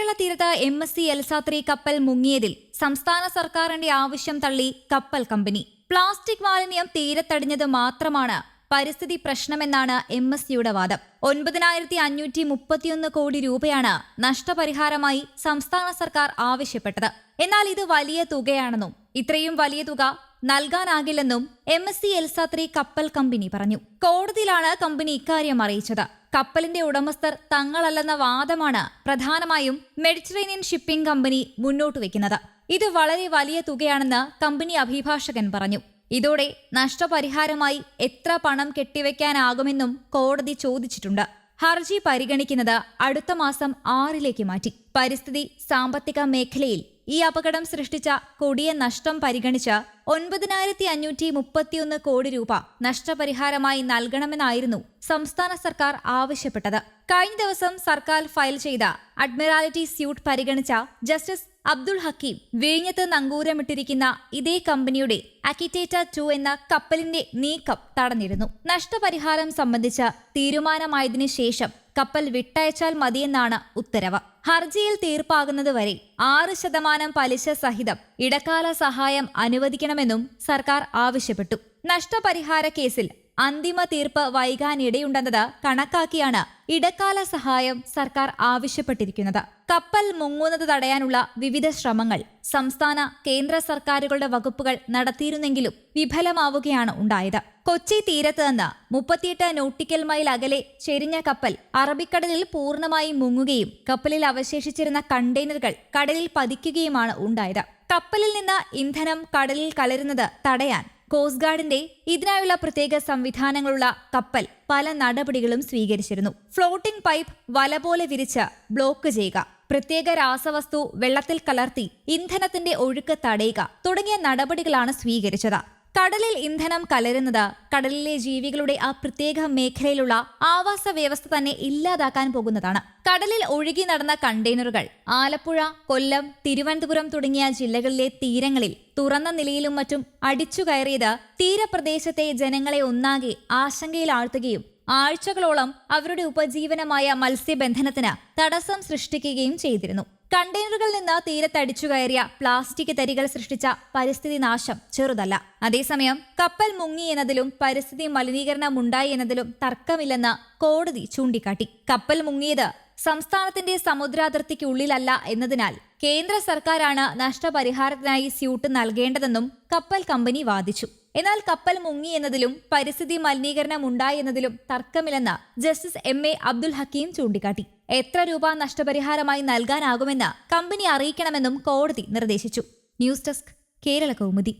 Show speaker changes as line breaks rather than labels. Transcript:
കേരള തീരത്ത് M S C Elsa three കപ്പൽ മുങ്ങിയതിൽ സംസ്ഥാന സർക്കാരിന്റെ ആവശ്യം തള്ളി കപ്പൽ കമ്പനി. പ്ലാസ്റ്റിക് മാലിന്യം തീരത്തടിഞ്ഞത് മാത്രമാണ് പരിസ്ഥിതി പ്രശ്നമെന്നാണ് എം എസ് സിയുടെ വാദം. ഒൻപതിനായിരത്തി അഞ്ഞൂറ്റി മുപ്പത്തിയൊന്ന് കോടി രൂപയാണ് നഷ്ടപരിഹാരമായി സംസ്ഥാന സർക്കാർ ആവശ്യപ്പെട്ടത്. എന്നാൽ ഇത് വലിയ തുകയാണെന്നും ഇത്രയും വലിയ തുക നൽകാനാകില്ലെന്നും M S C Elsa three കപ്പൽ കമ്പനി പറഞ്ഞു. കോടതിയിലാണ് കമ്പനി ഇക്കാര്യം അറിയിച്ചത്. കപ്പലിന്റെ ഉടമസ്ഥർ തങ്ങളല്ലെന്ന വാദമാണ് പ്രധാനമായും മെഡിറ്ററേനിയൻ ഷിപ്പിംഗ് കമ്പനി മുന്നോട്ട് വെക്കുന്നത് ഇത് വളരെ വലിയ തുകയാണെന്ന് കമ്പനി അഭിഭാഷകൻ പറഞ്ഞു. ഇതോടെ നഷ്ടപരിഹാരമായി എത്ര പണം കെട്ടിവെക്കാനാകുമെന്നും കോടതി ചോദിച്ചിട്ടുണ്ട്. ഹർജി പരിഗണിക്കുന്നത് അടുത്ത മാസം ആറിലേക്ക് മാറ്റി. പരിസ്ഥിതി സാമ്പത്തിക മേഖലയിൽ ഈ അപകടം സൃഷ്ടിച്ച കൊടിയ നഷ്ടം പരിഗണിച്ച് ഒൻപതിനായിരത്തി അഞ്ഞൂറ്റി മുപ്പത്തിയൊന്ന് കോടി രൂപ നഷ്ടപരിഹാരമായി നൽകണമെന്നായിരുന്നു സംസ്ഥാന സർക്കാർ ആവശ്യപ്പെട്ടത്. കഴിഞ്ഞ ദിവസം സർക്കാർ ഫയൽ ചെയ്ത അഡ്മിറാലിറ്റി സ്യൂട്ട് പരിഗണിച്ച ജസ്റ്റിസ് അബ്ദുൾ ഹക്കീം വിഴിഞ്ഞത്ത് നങ്കൂരമിട്ടിരിക്കുന്ന ഇതേ കമ്പനിയുടെ അക്കിറ്റേറ്റ ടു എന്ന കപ്പലിന്റെ നീക്കം തടഞ്ഞിരുന്നു. നഷ്ടപരിഹാരം സംബന്ധിച്ച തീരുമാനമായതിനു ശേഷം കപ്പൽ വിട്ടയച്ചാൽ മതിയെന്നാണ് ഉത്തരവ്. ഹർജിയിൽ തീർപ്പാകുന്നതുവരെ ആറ് ശതമാനം പലിശ സഹിതം ഇടക്കാല സഹായം അനുവദിക്കണമെന്നും സർക്കാർ ആവശ്യപ്പെട്ടു. നഷ്ടപരിഹാര കേസിൽ അന്തിമ തീർപ്പ് വൈകാനിടയുണ്ടെന്നത് കണക്കാക്കിയാണ് ഇടക്കാല സഹായം സർക്കാർ ആവശ്യപ്പെട്ടിരിക്കുന്നത്. കപ്പൽ മുങ്ങുന്നത് തടയാനുള്ള വിവിധ ശ്രമങ്ങൾ സംസ്ഥാന കേന്ദ്ര സർക്കാരുകളുടെ വകുപ്പുകൾ നടത്തിയിരുന്നെങ്കിലും വിഫലമാവുകയാണ് ഉണ്ടായത്. കൊച്ചി തീരത്ത് നിന്ന് മുപ്പത്തിയെട്ട് നോട്ടിക്കൽ മൈൽ അകലെ ചെരിഞ്ഞ കപ്പൽ അറബിക്കടലിൽ പൂർണമായും മുങ്ങുകയും കപ്പലിൽ അവശേഷിച്ചിരുന്ന കണ്ടെയ്നറുകൾ കടലിൽ പതിക്കുകയുമാണ് ഉണ്ടായത്. കപ്പലിൽ നിന്ന് ഇന്ധനം കടലിൽ കലരുന്നത് തടയാൻ കോസ്റ്റ് ഗാർഡിന്റെ ഇതിനായുള്ള പ്രത്യേക സംവിധാനങ്ങളുള്ള കപ്പൽ പല നടപടികളും സ്വീകരിച്ചിരുന്നു. ഫ്ലോട്ടിംഗ് പൈപ്പ് വല പോലെ വിരിച്ച് ബ്ലോക്ക് ചെയ്യുക. പ്രത്യേക രാസവസ്തു വെള്ളത്തിൽ കലർത്തി ഇന്ധനത്തിന്റെ ഒഴുക്ക് തടയുക തുടങ്ങിയ നടപടികളാണ് സ്വീകരിച്ചത്. കടലിൽ ഇന്ധനം കലരുന്നത് കടലിലെ ജീവികളുടെ ആ പ്രത്യേക മേഖലയിലുള്ള ആവാസ വ്യവസ്ഥ തന്നെ ഇല്ലാതാക്കാൻ പോകുന്നതാണ്. കടലിൽ ഒഴുകി നടന്ന കണ്ടെയ്നറുകൾ ആലപ്പുഴ കൊല്ലം തിരുവനന്തപുരം തുടങ്ങിയ ജില്ലകളിലെ തീരങ്ങളിൽ തുറന്ന നിലയിലും മറ്റും അടിച്ചു കയറിയത് തീരപ്രദേശത്തെ ജനങ്ങളെ ഒന്നാകെ ആശങ്കയിലാഴ്ത്തുകയും ആഴ്ചകളോളം അവരുടെ ഉപജീവനമായ മത്സ്യബന്ധനത്തിന് തടസ്സം സൃഷ്ടിക്കുകയും ചെയ്തിരുന്നു. കണ്ടെയ്നറുകളിൽ നിന്ന് തീരത്തടിച്ചു കയറിയ പ്ലാസ്റ്റിക് തരികൾ സൃഷ്ടിച്ച പരിസ്ഥിതി നാശം ചെറുതല്ല. അതേസമയം കപ്പൽ മുങ്ങി എന്നതിലും പരിസ്ഥിതി മലിനീകരണം ഉണ്ടായി എന്നതിലും തർക്കമില്ലെന്ന് കോടതി ചൂണ്ടിക്കാട്ടി. കപ്പൽ മുങ്ങിയത് സംസ്ഥാനത്തിന്റെ സമുദ്രാതിർത്തിക്കുള്ളിലല്ല എന്നതിനാൽ കേന്ദ്ര സർക്കാരാണ് നഷ്ടപരിഹാരത്തിനായി സ്യൂട്ട് നൽകേണ്ടതെന്നും കപ്പൽ കമ്പനി വാദിച്ചു. എന്നാൽ കപ്പൽ മുങ്ങി എന്നതിലും പരിസ്ഥിതി മലിനീകരണം ഉണ്ടായി എന്നതിലും തർക്കമില്ലെന്ന് justice M. A. Abdul Hakeem ചൂണ്ടിക്കാട്ടി. എത്ര രൂപ നഷ്ടപരിഹാരമായി നൽകാനാകുമെന്ന് കമ്പനി അറിയിക്കണമെന്നും കോടതി നിർദ്ദേശിച്ചു. News desk Kerala Kaumudi.